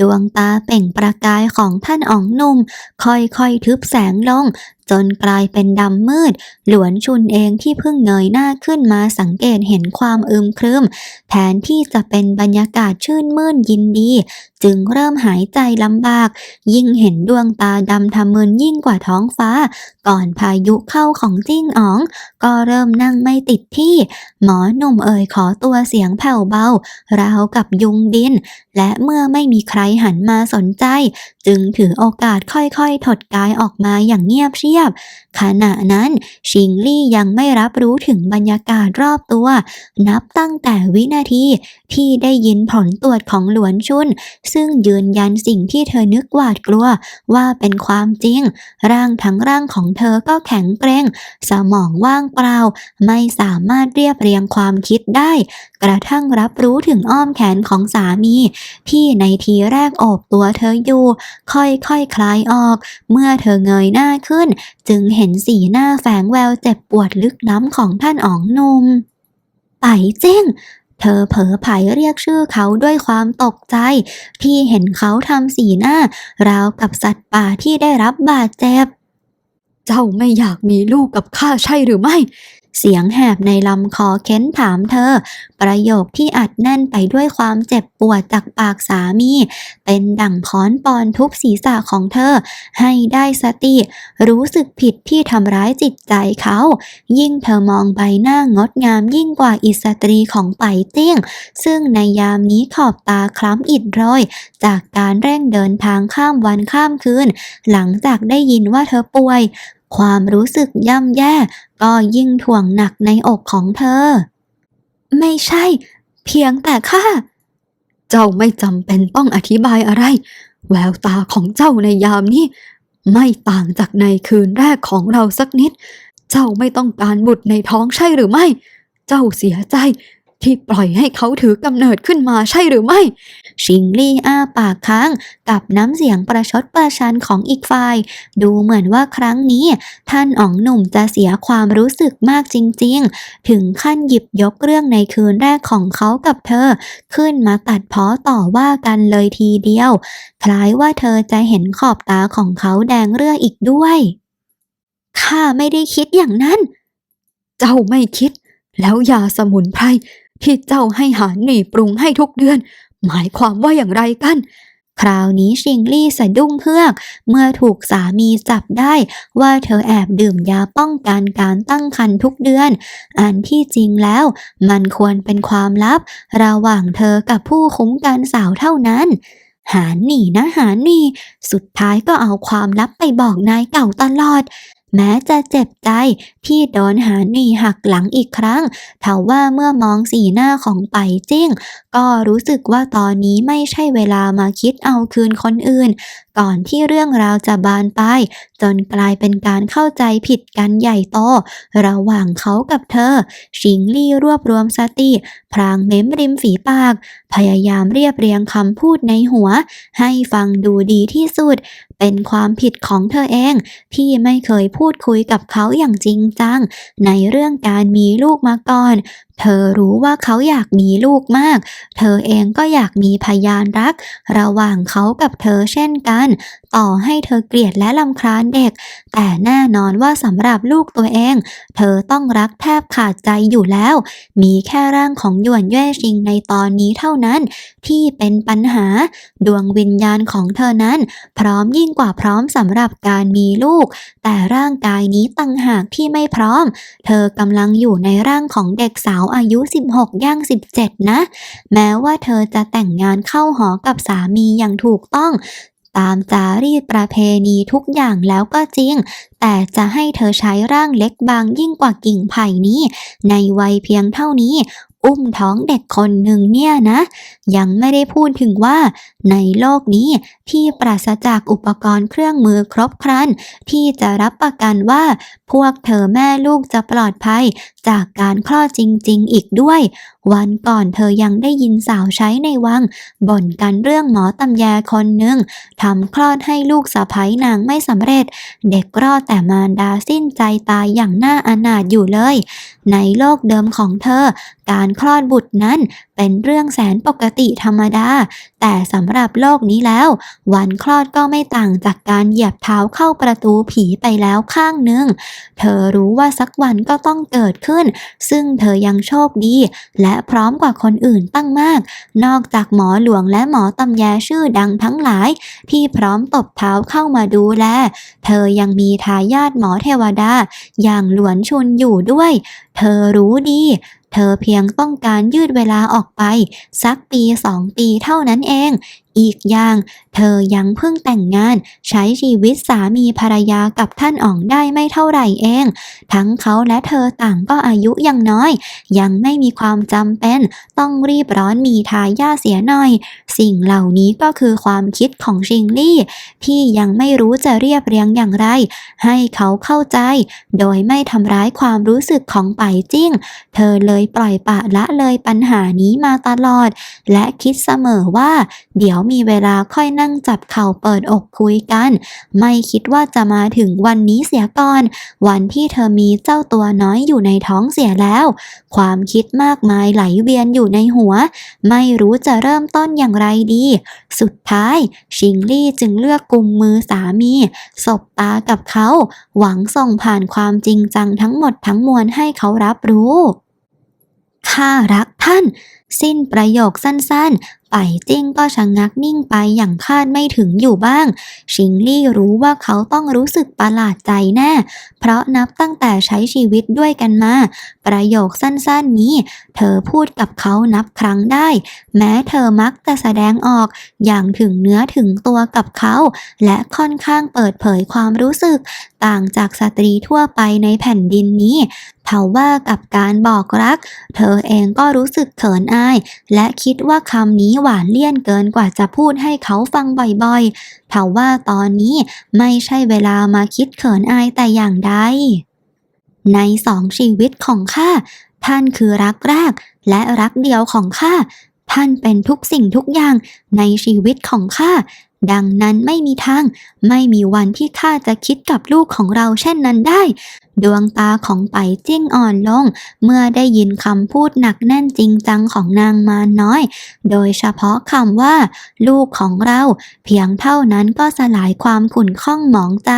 ดวงตาเปล่งประกายของท่านอ๋องหนุ่ม ค่อยๆ ทึบแสงลง จนกลายเป็นดำมืด หลวนชุนเองที่เพิ่งเงยหน้าขึ้นมาสังเกตเห็นความอึมครึม แทนที่จะเป็นบรรยากาศชื่นมื่นยินดี จึงเริ่มหายใจลำบาก ยิ่งเห็นดวงตาดำทะมึนยิ่งกว่าท้องฟ้า ก่อนพายุเข้าของจิ้งอ๋อง ก็เริ่มนั่งไม่ติดที่ หมอหนุ่มเอ่ยขอตัวเสียงแผ่วเบาราวกับยุงบิน และเมื่อไม่มีใครหันมาสนใจ จึงถือโอกาสค่อยๆ ถดกายออกมาอย่างเงียบเชียบ ขณะนั้นชิงลี่ยังไม่รับรู้ถึงบรรยากาศรอบตัว นับตั้งแต่วินาทีที่ได้ยินผลตรวจของหลวนชุน ซึ่งยืนยันสิ่งที่เธอนึกหวาดกลัวว่าเป็นความจริง ร่างทั้งร่างของเธอก็แข็งเกร็งสมองว่างเปล่า ไม่สามารถเรียบเรียงความคิดได้ กระทั่งรับรู้ถึงอ้อมแขนของสามี ที่ในทีแรกโอบตัวเธออยู่ ค่อยๆคคลายออก เมื่อเธอเงยหน้าขึ้นจึงเห็นสีหน้าแฝงแววเจ็บปวดลึกล้ำของท่านอ๋องนุ่มไปเจ้ง เธอเผลอไผเรียกชื่อเขาด้วยความตกใจ ที่เห็นเขาทำสีหน้า ราวกับสัตว์ป่าที่ได้รับบาดเจ็บ เจ้าไม่อยากมีลูกกับข้าใช่หรือไม่ เสียงแหบในลำคอเค้นถามเธอ ประโยคที่อัดแน่นไปด้วยความเจ็บปวดจากปากสามี เป็นดั่งค้อนปอนทุบศีรษะของเธอ ให้ได้สติ รู้สึกผิดที่ทำร้ายจิตใจเขา ยิ่งเธอมองใบหน้างดงามยิ่งกว่าอิสตรีของไปเตี้ยง ซึ่งในยามนี้ขอบตาคล้ำอิดโรย จากการเร่งเดินทางข้ามวันข้ามคืน หลังจากได้ยินว่าเธอป่วย ความรู้สึกย่ำแย่ก็ยิ่งถ่วงหนักในอกของเธอ ไม่ใช่ เพียงแต่ข้าเจ้าไม่จำเป็นต้องอธิบายอะไร แววตาของเจ้าในยามนี้ ไม่ต่างจากในคืนแรกของเราสักนิด เจ้าไม่ต้องการบุตรในท้องใช่หรือไม่ เจ้าเสียใจ ที่ปล่อยให้เขาถือกำเนิดขึ้นมาใช่หรือไม่ ชิงลี่อ้าปากค้าง กับน้ำเสียงประชดประชันของอีกฝ่าย ดูเหมือนว่าครั้งนี้ ท่านอ๋องหนุ่มจะเสียความรู้สึกมากจริง ๆ ถึงขั้นหยิบยกเรื่องในคืนแรกของเขากับเธอ ขึ้นมาตัดเพ้อต่อว่ากันเลยทีเดียว คล้ายว่าเธอจะเห็นขอบตาของเขาแดงเรื่ออีกด้วยข้าไม่ได้คิดอย่างนั้น เจ้าไม่คิด แล้วยาสมุนไพร ที่เจ้าให้หาหนี่ปรุงให้ทุกเดือน หมายความว่าอย่างไรกัน คราวนี้ชิงลี่สะดุ้งเฮือก เมื่อถูกสามีจับได้ว่าเธอแอบดื่มยาป้องกันการตั้งครรภ์ทุกเดือน อันที่จริงแล้ว มันควรเป็นความลับ ระหว่างเธอกับผู้คุ้มกันสาวเท่านั้นหาหนีนะหาหนีสุดท้ายก็เอาความลับไปบอกนายเก่าตลอด แม้จะเจ็บใจที่โดนหาหนีหักหลังอีกครั้งทว่าเมื่อมองสีหน้าของไปจิ้ง ก็รู้สึกว่าตอนนี้ไม่ใช่เวลามาคิดเอาคืนคนอื่น ก่อนที่เรื่องราวจะบานปลายจนกลายเป็นการเข้าใจผิดกันใหญ่โต ระหว่างเขากับเธอ ชิงลี่รวบรวมสติ พรางเม้มริมฝีปาก พยายามเรียบเรียงคำพูดในหัว ให้ฟังดูดีที่สุด เป็นความผิดของเธอเอง ที่ไม่เคยพูดคุยกับเขาอย่างจริงจัง ในเรื่องการมีลูกมาก่อน เธอรู้ว่าเขาอยากมีลูกมาก เธอเองก็อยากมีพยานรัก ระหว่างเขากับเธอเช่นกัน ต่อให้เธอเกลียดและลำคาญเด็ก แต่แน่นอนว่าสำหรับลูกตัวเอง เธอต้องรักแทบขาดใจอยู่แล้ว มีแค่ร่างของหยวนเย่ชิงในตอนนี้เท่านั้น ที่เป็นปัญหา ดวงวิญญาณของเธอนั้น พร้อมยิ่งกว่าพร้อมสำหรับการมีลูก แต่ร่างกายนี้ตั้งหากที่ไม่พร้อม เธอกำลังอยู่ในร่างของเด็กสาวอายุ 16 ย่าง 17 นะ แม้ว่าเธอจะแต่งงานเข้าหอกับสามีอย่างถูกต้อง ตามจารีตประเพณีทุกอย่างแล้วก็จริง แต่จะให้เธอใช้ร่างเล็กบางยิ่งกว่ากิ่งไผ่นี้ ในวัยเพียงเท่านี้อุ้มท้องเด็กคนหนึ่งเนี่ยนะ ยังไม่ได้พูดถึงว่า ในโลกนี้ที่ปราศจากอุปกรณ์เครื่องมือครบครันที่จะรับประกันว่า พวกเธอแม่ลูกจะปลอดภัย จากการคลอดจริง ๆ อีกด้วย วันก่อนเธอยังได้ยินสาวใช้ในวัง บ่นกันเรื่องหมอตำแยคนหนึ่งทำคลอดให้ลูกสะใภ้นางไม่สำเร็จ เด็กรอดแต่มารดาสิ้นใจตายอย่างน่าอนาถอยู่เลย ในโลกเดิมของเธอ การคลอดบุตรนั้นเป็นเรื่องแสนปกติธรรมดา แต่สำหรับโลกนี้แล้ว วันคลอดก็ไม่ต่างจากการเหยียบเท้าเข้าประตูผีไปแล้วข้างหนึ่ง เธอรู้ว่าสักวันก็ต้องเกิดขึ้นซึ่งเธอยังโชคดี และพร้อมกว่าคนอื่นตั้งมาก นอกจากหมอหลวงและหมอตำแยชื่อดังทั้งหลาย ที่พร้อมตบเท้าเข้ามาดูแล เธอยังมีทายาทหมอเทวดา อย่างหลวนชุนอยู่ด้วย เธอรู้ดีเธอเพียงต้องการยืดเวลาออกไป สักปีสองปีเท่านั้นเอง อีกอย่าง เธอยังเพิ่งแต่งงาน ใช้ชีวิตสามีภรรยากับท่านอ๋องได้ไม่เท่าไหร่เอง ทั้งเขาและเธอต่างก็อายุยังน้อย ยังไม่มีความจำเป็น ต้องรีบร้อนมีทายาเสียหน่อย สิ่งเหล่านี้ก็คือความคิดของชิงลี่ ที่ยังไม่รู้จะเรียบเรียงอย่างไร ให้เขาเข้าใจ โดยไม่ทำร้ายความรู้สึกของไปจิ้ง เธอเลยปล่อยปะละเลยปัญหานี้มาตลอด และคิดเสมอว่า เดี๋ยวมีเวลาค่อยนั่งจับเข่าเปิดอกคุยกัน ไม่คิดว่าจะมาถึงวันนี้เสียก่อน วันที่เธอมีเจ้าตัวน้อยอยู่ในท้องเสียแล้ว ความคิดมากมายไหลเวียนอยู่ในหัว ไม่รู้จะเริ่มต้นอย่างไรดี สุดท้าย ชิงลี่จึงเลือกกุมมือสามีสบตากับเขา หวังส่งผ่านความจริงจังทั้งหมดทั้งมวลให้เขารับรู้ ข้ารักท่าน สิ้นประโยคสั้นๆ ไปจิ้งก็ชะงงักนิ่งไปอย่างคาดไม่ถึงอยู่บ้าง ชิงลี่รู้ว่าเขาต้องรู้สึกประหลาดใจแน่ เพราะนับตั้งแต่ใช้ชีวิตด้วยกันมา ประโยคสั้นๆนี้ เธอพูดกับเขานับครั้งได้ แม้เธอมักจะแสดงออกอย่างถึงเนื้อถึงตัวกับเขา และค่อนข้างเปิดเผยความรู้สึก ต่างจากสตรีทั่วไปในแผ่นดินนี้เทาว่ากับการบอกรัก เธอเองก็รู้สึกเขินอาย และคิดว่าคำนี้หวานเลี่ยนเกินกว่าจะพูดให้เขาฟังบ่อยๆเทว่าตอนนี้ไม่ใช่เวลามาคิดเขินอายแต่อย่างใด ในสองชีวิตของข้าท่านคือรักแรกและรักเดียวของข้าท่านเป็นทุกสิ่งทุกอย่างในชีวิตของข้าดังนั้นไม่มีทาง ไม่มีวันที่ข้าจะคิดกับลูกของเราเช่นนั้นได้ ดวงตาของไปจิ้งอ่อนลง เมื่อได้ยินคำพูดหนักแน่นจริงจังของนางมาน้อย โดยเฉพาะคำว่า ลูกของเรา เพียงเท่านั้นก็สลายความขุ่นข้องหมองใจ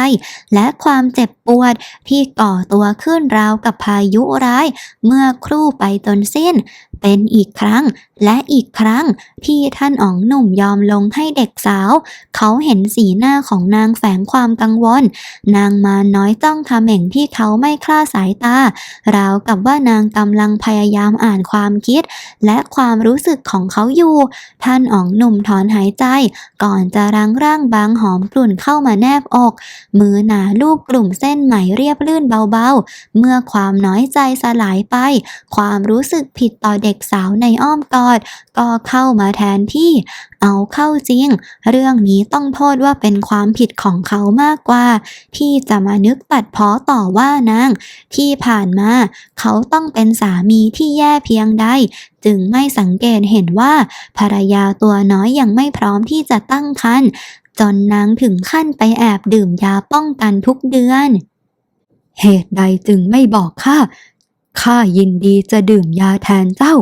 และความเจ็บปวดที่ก่อตัวขึ้นราวกับพายุร้าย เมื่อครู่ไปจนสิ้น เป็นอีกครั้งและอีกครั้งที่ท่านอ๋องหนุ่มยอมลงให้เด็กสาว เขาเห็นสีหน้าของนางแฝงความกังวล นางมาน้อยจ้องเขม่งที่เขาไม่คลาดสายตา ราวกับว่านางกำลังพยายามอ่านความคิด และความรู้สึกของเขาอยู่ ท่านอ๋องหนุ่มถอนหายใจ ก่อนจะรั้งร่างบางหอมกลุ่นเข้ามาแนบอก มือหนาลูบกลุ่มเส้นไหมเรียบลื่นเบาๆ เมื่อความน้อยใจสลายไป ความรู้สึกผิดต่อเด็กสาวในอ้อมกอด ก็เข้ามาแทนที่ เอาเข้าจริง เรื่องนี้ต้องโทษว่าเป็นความผิดของเขามากกว่า ที่จะมานึกตัดพ้อต่อว่านาง ที่ผ่านมาเขาต้องเป็นสามีที่แย่เพียงใด จึงไม่สังเกตเห็นว่าภรรยาตัวน้อยยังไม่พร้อมที่จะตั้งครรภ์จนนางถึงขั้นไปแอบดื่มยาป้องกันทุกเดือน เหตุใดจึงไม่บอกข้าข้ายินดีจะดื่มยาแทนเจ้า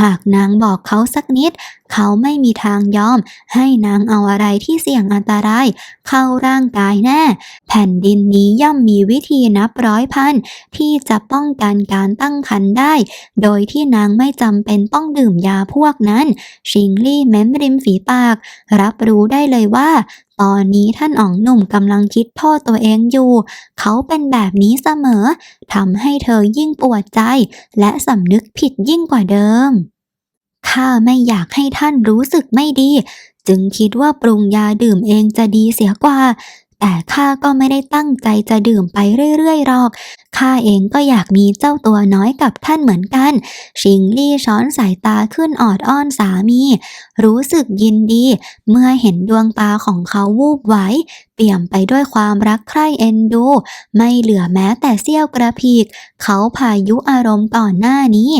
หากนางบอกเขาสักนิด เขาไม่มีทางยอม ให้นางเอาอะไรที่เสี่ยงอันตราย เข้าร่างกายแน่ แผ่นดินนี้ย่อมมีวิธีนับร้อยพัน ที่จะป้องกันการตั้งครรภ์ได้ โดยที่นางไม่จำเป็นต้องดื่มยาพวกนั้น ชิงลี่เม้มริมฝีปาก รับรู้ได้เลยว่าตอนนี้ท่านอ๋องหนุ่มกำลังคิดโทษตัวเองอยู่ เขาเป็นแบบนี้เสมอ ทำให้เธอยิ่งปวดใจ และสำนึกผิดยิ่งกว่าเดิม ข้าไม่อยากให้ท่านรู้สึกไม่ดี จึงคิดว่าปรุงยาดื่มเองจะดีเสียกว่า แต่ข้าก็ไม่ได้ตั้งใจจะดื่มไปเรื่อยๆหรอก ข้าเองก็อยากมีเจ้าตัวน้อยกับท่านเหมือนกัน ชิงลี่ช้อนสายตาขึ้นออดอ้อนสามี รู้สึกยินดี เมื่อเห็นดวงตาของเขาวูบไหว เปี่ยมไปด้วยความรักใคร่เอ็นดู ไม่เหลือแม้แต่เสี้ยวกระพีก เขาพายุอารมณ์ก่อนหน้านี้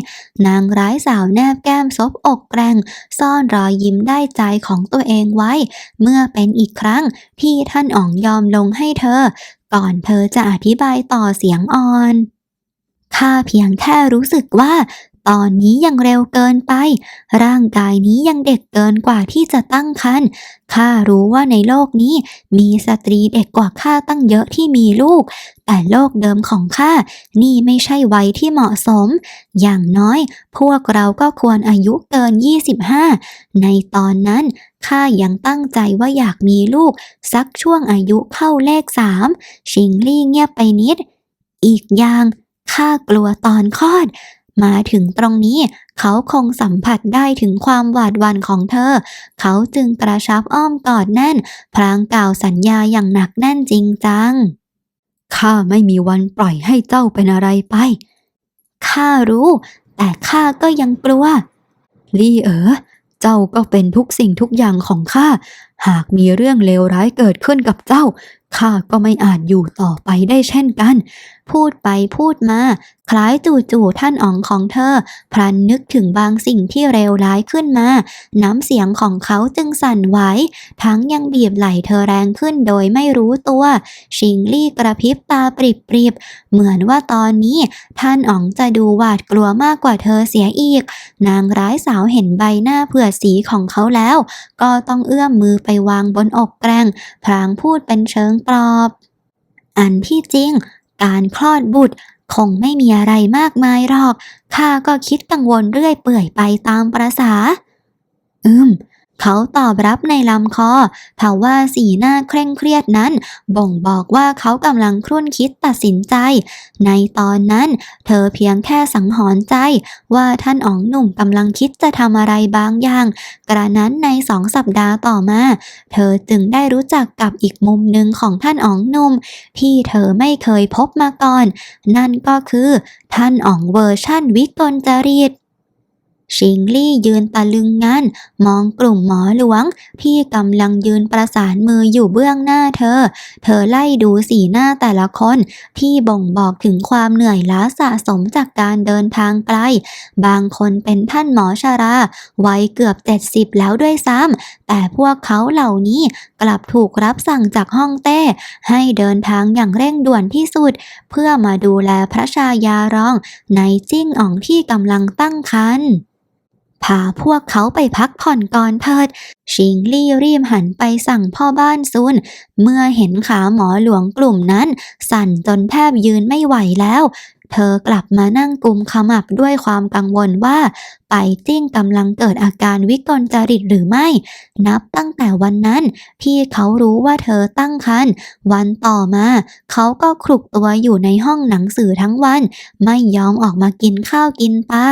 นางร้ายสาวแนบแก้มซบอกแกรงซ่อนรอยยิ้มได้ใจของตัวเองไว้ เมื่อเป็นอีกครั้งที่ท่านอ๋องยอมลงให้เธอ ก่อนเธอจะอธิบายต่อเสียงอ่อน ข้าเพียงแค่รู้สึกว่า ตอนนี้ยังเร็วเกินไป ร่างกายนี้ยังเด็กเกินกว่าที่จะตั้งครรภ์ข้ารู้ว่าในโลกนี้มีสตรีเด็กกว่าข้าตั้งเยอะที่มีลูก แต่โลกเดิมของข้านี่ไม่ใช่วัยที่เหมาะสม อย่างน้อย พวกเราก็ควรอายุเกิน 25 ในตอนนั้นข้ายังตั้งใจว่าอยากมีลูก สักช่วงอายุเข้าเลขสามชิงลี่เงียบไปนิด อีกอย่างข้ากลัวตอนคลอด มาถึงตรงนี้ เขาคงสัมผัสได้ถึงความหวาดหวั่นของเธอ เขาจึงกระชับอ้อมกอดแน่นพรางกล่าวสัญญาอย่างหนักแน่นจริงจัง ข้าไม่มีวันปล่อยให้เจ้าเป็นอะไรไป ข้ารู้ แต่ข้าก็ยังกลัว ลี่เอ๋อเจ้าก็เป็นทุกสิ่งทุกอย่างของข้า หากมีเรื่องเลวร้ายเกิดขึ้นกับเจ้า ข้าก็ไม่อาจอยู่ต่อไปได้เช่นกัน พูดไปพูดมา คล้ายจู่ๆท่านอ๋องของเธอ พลันนึกถึงบางสิ่งที่เลวร้ายขึ้นมา น้ำเสียงของเขาจึงสั่นไหว ทั้งยังบีบไหล่เธอแรงขึ้นโดยไม่รู้ตัว ชิงลี่กระพริบตาปริบๆ เหมือนว่าตอนนี้ ท่านอ๋องจะดูหวาดกลัวมากกว่าเธอเสียอีก นางร้ายสาวเห็นใบหน้าเผื่อสีของเขาแล้ว ก็ต้องเอื้อมมือไปวางบนอกแกรงพลางพูดเป็นเชิงปลอบ อันที่จริง การคลอดบุตรคงไม่มีอะไรมากมายหรอก ข้าก็คิดกังวลเรื่อยเปื่อยไปตามประษา อืม เขาตอบรับในลำคอทว่าสีหน้าเคร่งเครียดนั้น บ่งบอกว่าเขากำลังครุ่นคิดตัดสินใจ ในตอนนั้น เธอเพียงแค่สังหรณ์ใจ ว่าท่านอ๋องหนุ่มกำลังคิดจะทำอะไรบางอย่าง กระนั้นในสองสัปดาห์ต่อมา เธอจึงได้รู้จักกับอีกมุมหนึ่งของท่านอ๋องหนุ่ม ที่เธอไม่เคยพบมาก่อน นั่นก็คือ ท่านอ๋องเวอร์ชั่นวิกลจริต ชิงลี่ยืนตะลึงงันมองกลุ่มหมอหลวง ที่กำลังยืนประสานมืออยู่เบื้องหน้าเธอ เธอไล่ดูสีหน้าแต่ละคน ที่บ่งบอกถึงความเหนื่อยล้าสะสมจากการเดินทางไกล บางคนเป็นท่านหมอชาราวัยเกือบเจ็ดสิบแล้วด้วยซ้ำแต่พวกเขาเหล่านี้กลับถูกรับสั่งจากห้องเต้ ให้เดินทางอย่างเร่งด่วนที่สุด เพื่อมาดูแลพระชายารองในจิ้งอ่องที่กำลังตั้งครรภ์ พาพวกเขาไปพักผ่อนก่อนเถิด ชิงลี่รีบหันไปสั่งพ่อบ้านซุน เมื่อเห็นขาหมอหลวงกลุ่มนั้น สั่นจนแทบยืนไม่ไหวแล้ว เธอกลับมานั่งกุมขมับด้วยความกังวลว่าไปจิ้งกำลังเกิดอาการวิกลจริตหรือไม่ นับตั้งแต่วันนั้นที่เขารู้ว่าเธอตั้งครรภ์วันต่อมา เขาก็คลุกตัวอยู่ในห้องหนังสือทั้งวัน ไม่ยอมออกมากินข้าวกินปลา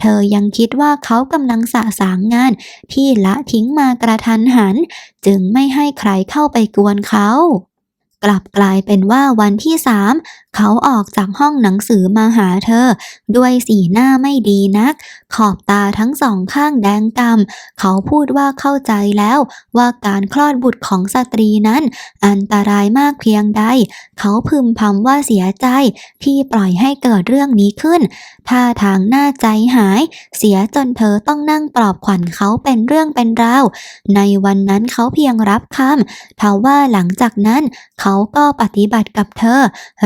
เธอยังคิดว่าเขากำลังสะสางงาน ที่ละทิ้งมากระทันหัน จึงไม่ให้ใครเข้าไปกวนเขากลับกลายเป็นว่าวันที่สาม เขาออกจากห้องหนังสือมาหาเธอ ด้วยสีหน้าไม่ดีนัก ขอบตาทั้งสองข้างแดงกำเขาพูดว่าเข้าใจแล้วว่าการคลอดบุตรของสตรีนั้น อันตรายมากเพียงใด เขาพึมพำว่าเสียใจที่ปล่อยให้เกิดเรื่องนี้ขึ้นท่าทางหน้าใจหาย เสียจนเธอต้องนั่งปลอบขวัญเขาเป็นเรื่องเป็นราว ในวันนั้นเขาเพียงรับคำทว่าหลังจากนั้น เขาก็ปฏิบัติกับเธอ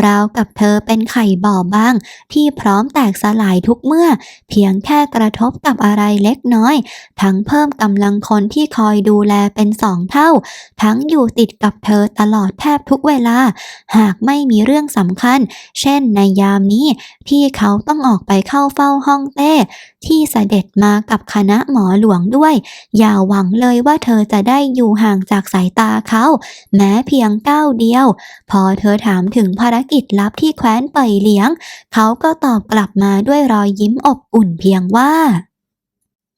ราวกับเธอเป็นไข่บ่อบาง ที่พร้อมแตกสลายทุกเมื่อ เพียงแค่กระทบกับอะไรเล็กน้อย ทั้งเพิ่มกำลังคนที่คอยดูแลเป็นสองเท่า ทั้งอยู่ติดกับเธอตลอดแทบทุกเวลา หากไม่มีเรื่องสำคัญ เช่นในยามนี้ที่เขาต้องออกไปเข้าเฝ้าห้องเต้ ที่เสด็จมากับคณะหมอหลวงด้วย อย่าหวังเลยว่าเธอจะได้อยู่ห่างจากสายตาเขา แม้เพียงก้าวเดียว พอเธอถามถึงภารกิจลับที่แคว้นเป่ยเหลียง เขาก็ตอบกลับมาด้วยรอยยิ้มอบอุ่นเพียงว่า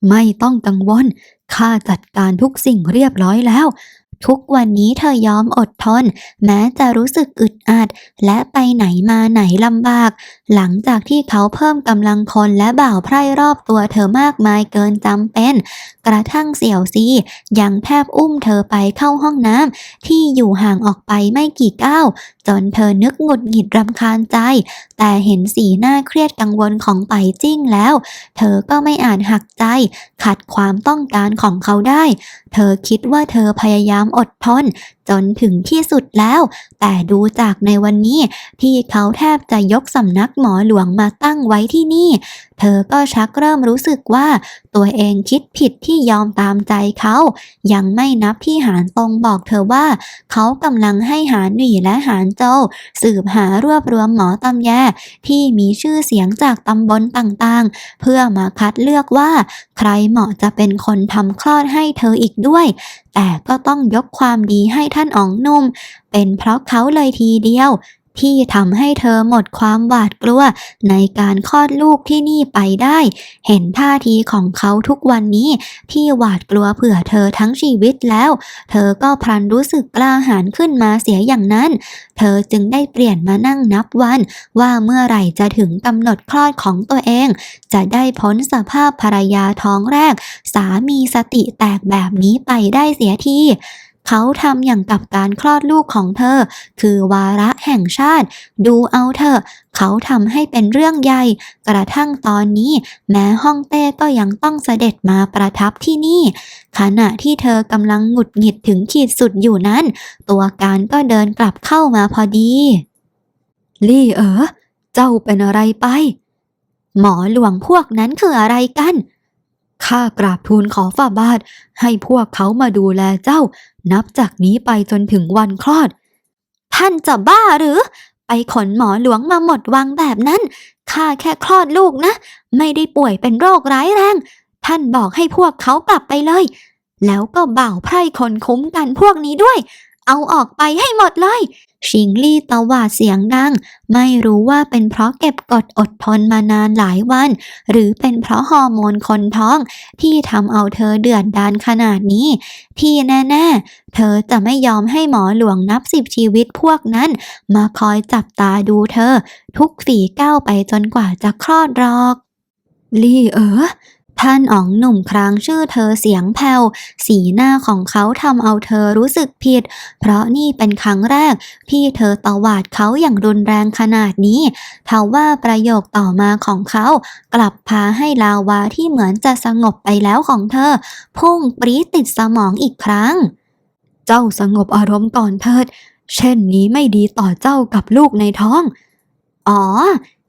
ไม่ต้องกังวลข้าจัดการทุกสิ่งเรียบร้อยแล้ว ทุกวันนี้เธอยอมอดทน แม้จะรู้สึกอึดอัด และไปไหนมาไหนลำบาก หลังจากที่เขาเพิ่มกำลังคนและบ่าวไพร่รอบตัวเธอมากมายเกินจำเป็น กระทั่งเสี่ยวซียังแทบอุ้มเธอไปเข้าห้องน้ำที่อยู่ห่างออกไปไม่กี่ก้าว จนเธอนึกหงุดหงิดรำคาญใจ แต่เห็นสีหน้าเครียดกังวลของไปจิ้งแล้ว เธอก็ไม่อาจหักใจ ขัดความต้องการของเขาได้ เธอคิดว่าเธอพยายามอดทน จนถึงที่สุดแล้ว แต่ดูจากในวันนี้ที่เขาแทบจะยกสำนักหมอหลวงมาตั้งไว้ที่นี่ เธอก็ชักเริ่มรู้สึกว่าตัวเองคิดผิดที่ยอมตามใจเขา ยังไม่นับที่หานตรงบอกเธอว่า เขากำลังให้หานหนีและหานโจสืบหารวบรวมหมอตำแยที่มีชื่อเสียงจากตำบลต่างๆ เพื่อมาคัดเลือกว่า ใครเหมาะจะเป็นคนทำคลอดให้เธออีกด้วย แต่ก็ต้องยกความดีให้ท่านอ๋องนุ่ม เป็นเพราะเขาเลยทีเดียว ที่ทำให้เธอหมดความหวาดกลัวในการคลอดลูกที่นี่ไปได้ เห็นท่าทีของเขาทุกวันนี้ที่หวาดกลัวเผื่อเธอทั้งชีวิตแล้ว เธอก็พลันรู้สึกกล้าหาญขึ้นมาเสียอย่างนั้น เธอจึงได้เปลี่ยนมานั่งนับวัน ว่าเมื่อไหร่จะถึงกำหนดคลอดของตัวเอง จะได้พ้นสภาพภรรยาท้องแรก สามีสติแตกแบบนี้ไปได้เสียที เขาทำอย่างกับการคลอดลูกของเธอ คือวาระแห่งชาติ ดูเอาเถอะ เขาทำให้เป็นเรื่องใหญ่ กระทั่งตอนนี้ แม้ฮ่องเต้ก็ยังต้องเสด็จมาประทับที่นี่ ขณะที่เธอกำลังหงุดหงิดถึงขีดสุดอยู่นั้น ตัวการก็เดินกลับเข้ามาพอดี ลี่เอ๋อเจ้าเป็นอะไรไป หมอหลวงพวกนั้นคืออะไรกัน ข้ากราบทูลขอฝ่าบาท ให้พวกเขามาดูแลเจ้า นับจากนี้ไปจนถึงวันคลอด ท่านจะบ้าหรือ ไปขนหมอหลวงมาหมดวังแบบนั้นข้าแค่คลอดลูกนะ ไม่ได้ป่วยเป็นโรคร้ายแรง ท่านบอกให้พวกเขากลับไปเลย แล้วก็บ่าวไพร่คนคุ้มกันพวกนี้ด้วย เอาออกไปให้หมดเลย ชิงลี่ตะวาดเสียงดัง ไม่รู้ว่าเป็นเพราะเก็บกดอดทนมานานหลายวัน หรือเป็นเพราะฮอร์โมนคนท้อง ที่ทำเอาเธอเดือดดานขนาดนี้ ที่แน่ๆ เธอจะไม่ยอมให้หมอหลวงนับสิบชีวิตพวกนั้น มาคอยจับตาดูเธอ ทุกฝีก้าวไปจนกว่าจะคลอดหรอก ลี่เอ๋อ ท่านอ๋องหนุ่มครางชื่อเธอเสียงแผ่วสีหน้าของเขาทำเอาเธอรู้สึกผิด เพราะนี่เป็นครั้งแรกที่เธอตวาดเขาอย่างรุนแรงขนาดนี้ทว่าประโยคต่อมาของเขา กลับพาให้ลาวาที่เหมือนจะสงบไปแล้วของเธอ พุ่งปรีติดสมองอีกครั้ง เจ้าสงบอารมณ์ก่อนเถิด เช่นนี้ไม่ดีต่อเจ้ากับลูกในท้อง อ๋อ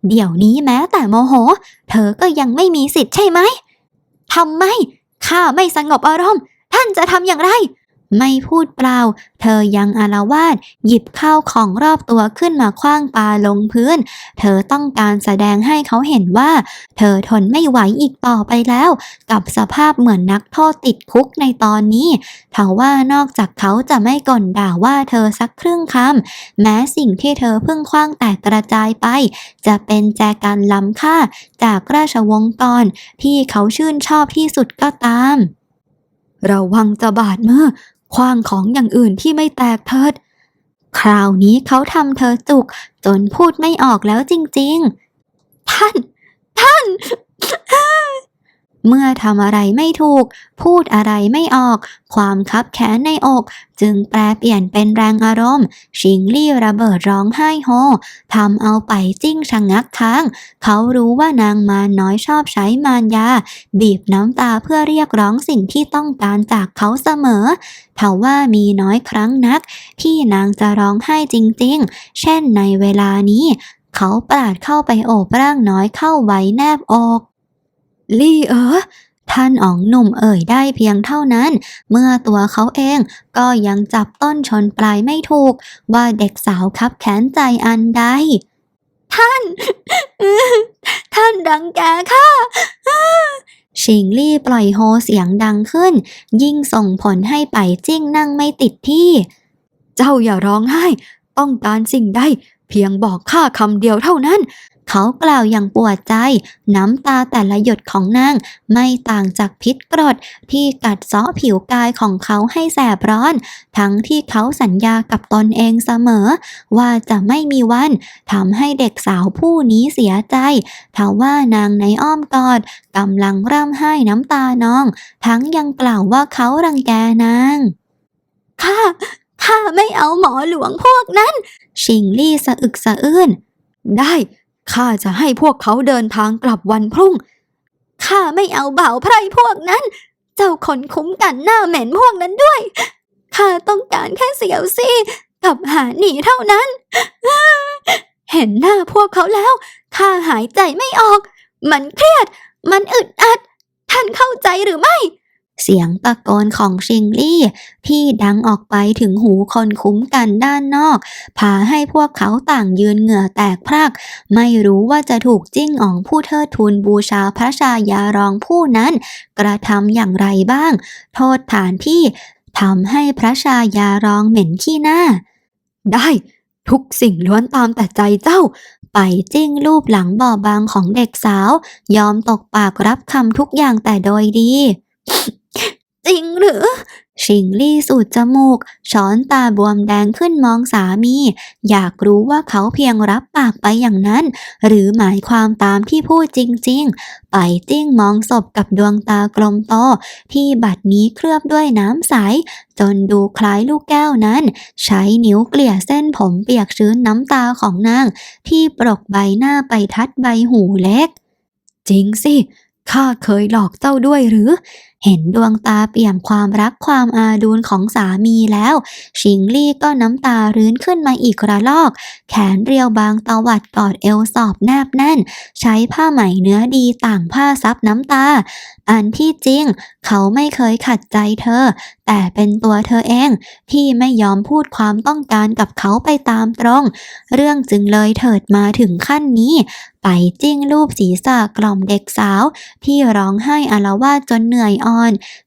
เดี๋ยวนี้แม้แต่โมโห เธอก็ยังไม่มีสิทธิ์ใช่ไหม ทำไมข้าไม่สงบอารมณ์ ท่านจะทำอย่างไร ไม่พูดเปล่า เธอยังอารวาสหยิบข้าวของรอบตัวขึ้นมาคว้างปาลงพื้น เธอต้องการแสดงให้เขาเห็นว่า เธอทนไม่ไหวอีกต่อไปแล้ว กับสภาพเหมือนนักโทษติดคุกในตอนนี้ทว่านอกจากเขาจะไม่ก่นด่าว่าเธอสักครึ่งคำแม้สิ่งที่เธอเพิ่งคว้างแตกกระจายไป จะเป็นแจกันล้ำค่าจากราชวงศ์กรที่เขาชื่นชอบที่สุดก็ตามระวังจะบาดมือ คว้างของอย่างอื่นที่ไม่แตกเถิด คราวนี้เขาทำเธอจุก จนพูดไม่ออกแล้วจริง ๆ ท่าน ท่าน เมื่อทำอะไรไม่ถูก พูดอะไรไม่ออก ความคับแค้นในอก จึงแปลเปลี่ยนเป็นแรงอารมณ์ ชิงลี่ระเบิดร้องไห้โฮทำเอาไปจิ้งชะงงักค้าง เขารู้ว่านางมารน้อยชอบใช้มารยา บีบน้ำตาเพื่อเรียกร้องสิ่งที่ต้องการจากเขาเสมอเทว่ามีน้อยครั้งนัก ที่นางจะร้องไห้จริงๆ เช่นในเวลานี้ เขาปราดเข้าไปโอบร่างน้อยเข้าไว้แนบอก ลี่เออท่านอ๋องหนุ่มเอ่ยได้เพียงเท่านั้น เมื่อตัวเขาเองก็ยังจับต้นชนปลายไม่ถูก ว่าเด็กสาวคับแค้นใจอันใด ท่าน ท่านดังแกค่ะชิงลี่ปล่อยโฮเสียงดังขึ้น ยิ่งส่งผลให้ไปจิ้งนั่งไม่ติดที่ เจ้าอย่าร้องไห้ ต้องการสิ่งใดเพียงบอกข้าคำเดียวเท่านั้น เขากล่าวอย่างปวดใจ น้ำตาแต่ละหยดของนางไม่ต่างจากพิษกรด ที่กัดเซาะผิวกายของเขาให้แสบร้อน ทั้งที่เขาสัญญากับตนเองเสมอ ว่าจะไม่มีวันทำให้เด็กสาวผู้นี้เสียใจทว่านางในอ้อมกอดกำลังร่ำไห้น้ำตานอง ทั้งยังกล่าวว่าเขารังแกนางข้าข้าไม่เอาหมอหลวงพวกนั้น ชิงลี่สะอึกสะอื้นได้ ข้าจะให้พวกเขาเดินทางกลับวันพรุ่ง ข้าไม่เอาบ่าวไพร่พวกนั้น เจ้าคนคุ้มกันหน้าเหม็นพวกนั้นด้วย ข้าต้องการแค่เสียวซี่กับหาหนีเท่านั้น เห็นหน้าพวกเขาแล้ว ข้าหายใจไม่ออก มันเครียด มันอึดอัด ท่านเข้าใจหรือไม่ เสียงตะโกนของชิงลี่ที่ดังออกไปถึงหูคนคุ้มกันด้านนอก พาให้พวกเขาต่างยืนเหงื่อแตกพราก ไม่รู้ว่าจะถูกจิ้งอ๋องผู้เทิดทูนบูชาพระชายารองผู้นั้น กระทำอย่างไรบ้าง โทษฐานที่ทำให้พระชายารองเหม็นขี้หน้า ได้ทุกสิ่งล้วนตามแต่ใจเจ้า ไปจิ้งรูปหลังบอบบางของเด็กสาว ยอมตกปากรับคำทุกอย่างแต่โดยดี จริงหรือ ชิงลี่สูดจมูก ช้อนตาบวมแดงขึ้นมองสามี อยากรู้ว่าเขาเพียงรับปากไปอย่างนั้น หรือหมายความตามที่พูดจริง ๆ ไปจิ้งมองศพกับดวงตากลมโต ที่บัดนี้เคลือบด้วยน้ำใส จนดูคล้ายลูกแก้วนั้น ใช้นิ้วเกลี่ยเส้นผมเปียกชื้นน้ำตาของนาง ที่ปรกใบหน้าไปทัดใบหูเล็ก จริงสิข้าเคยหลอกเจ้าด้วยหรือ เห็นดวงตาเปี่ยมความรักความอาดูลของสามีแล้ว ชิงลี่ก็น้ำตารื้นขึ้นมาอีกระลอก แขนเรียวบางตวัดกอดเอวสอบแนบแน่น ใช้ผ้าไหมเนื้อดีต่างผ้าซับน้ำตา อันที่จริง เขาไม่เคยขัดใจเธอ แต่เป็นตัวเธอเอง ที่ไม่ยอมพูดความต้องการกับเขาไปตามตรง เรื่องจึงเลยเถิดมาถึงขั้นนี้ไปจิ้งรูปศีรษะกล่อมเด็กสาว ที่ร้องไห้อละวาดจนเหนื่อยอ่อน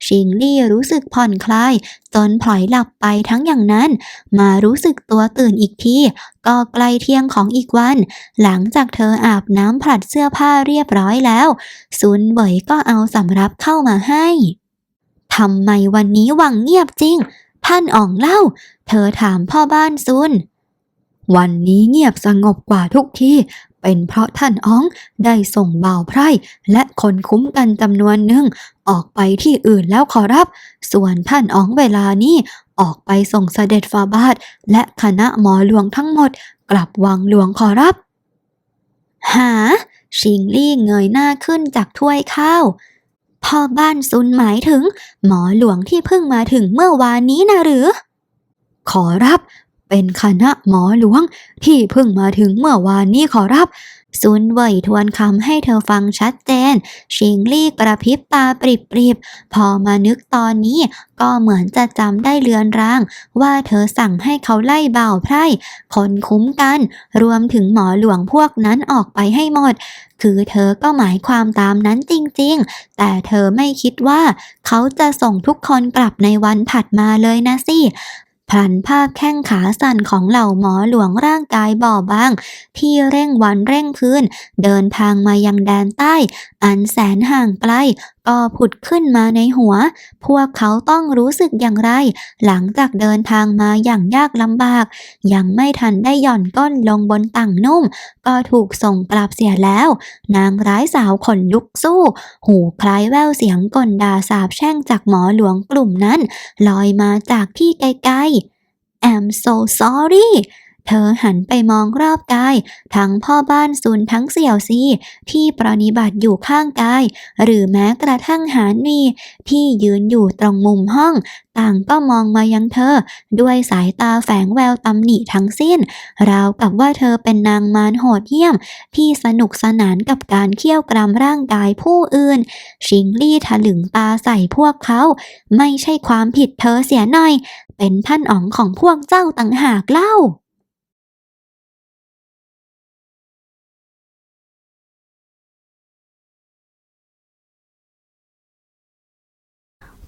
ชิงลี่รู้สึกผ่อนคลายจนพลอยหลับไปทั้งอย่างนั้น มารู้สึกตัวตื่นอีกทีก็ใกล้เที่ยงของอีกวัน หลังจากเธออาบน้ำผลัดเสื้อผ้าเรียบร้อยแล้วซุนเหวยก็เอาสำรับเข้ามาให้ทำไมวันนี้วังเงียบจริง ท่านอ่องเล่า เธอถามพ่อบ้านซุนวันนี้เงียบสงบกว่าทุกที่ เป็นเพราะท่านอ้องได้ส่งบ่าวไพร่และคนคุ้มกันจำนวนหนึ่ง ออกไปที่อื่นแล้วขอรับ ส่วนท่านอ้องเวลานี้ออกไปส่งเสด็จฟาบาท และคณะหมอหลวงทั้งหมด กลับวังหลวงขอรับ หา ชิงลี่เงยหน้าขึ้นจากถ้วยข้าวพ่อบ้านซุนหมายถึง หมอหลวงที่เพิ่งมาถึงเมื่อวานนี้นะหรือ ขอรับ เป็นคณะหมอหลวงที่เพิ่งมาถึงเมื่อวานนี้ขอรับ ซุนเว่ยทวนคำให้เธอฟังชัดเจน ชิงลี่กระพริบตาปริบๆ พอมานึกตอนนี้ก็เหมือนจะจำได้เลือนราง ว่าเธอสั่งให้เขาไล่บ่าวไพร่ คนคุ้มกัน รวมถึงหมอหลวงพวกนั้นออกไปให้หมด คือเธอก็หมายความตามนั้นจริงๆ แต่เธอไม่คิดว่า เขาจะส่งทุกคนกลับในวันถัดมาเลยนะสิ ผ่านภาพแข้งขาสั่นของเหล่าหมอหลวงร่างกายบอบบาง ที่เร่งวันเร่งคืน เดินทางมายังแดนใต้ อันแสนห่างไกล ก็ผุดขึ้นมาในหัว พวกเขาต้องรู้สึกอย่างไร หลังจากเดินทางมาอย่างยากลำบาก ยังไม่ทันได้หย่อนก้นลงบนต่างนุ่ม ก็ถูกส่งกลับเสียแล้ว นางร้ายสาวขนลุกสู้ หูคล้ายแววเสียงกลด่าสาบแช่งจากหมอหลวงกลุ่มนั้น ลอยมาจากที่ไกลๆ I'm so sorry เธอหันไปมองรอบกาย ทั้งพ่อบ้านซุนทั้งเสี่ยวซีที่ปรนิบัติอยู่ข้างกาย หรือแม้กระทั่งหานีที่ยืนอยู่ตรงมุมห้อง ต่างก็มองมายังเธอ ด้วยสายตาแฝงแววตำหนิทั้งสิ้น ราวกับว่าเธอเป็นนางมารโหดเหี้ยม ที่สนุกสนานกับการเคี่ยวกรำร่างกายผู้อื่น ชิงลี่ถลึงตาใส่พวกเขา ไม่ใช่ความผิดเธอเสียหน่อย เป็นท่านอ๋องของพวกเจ้าต่างหากเล่า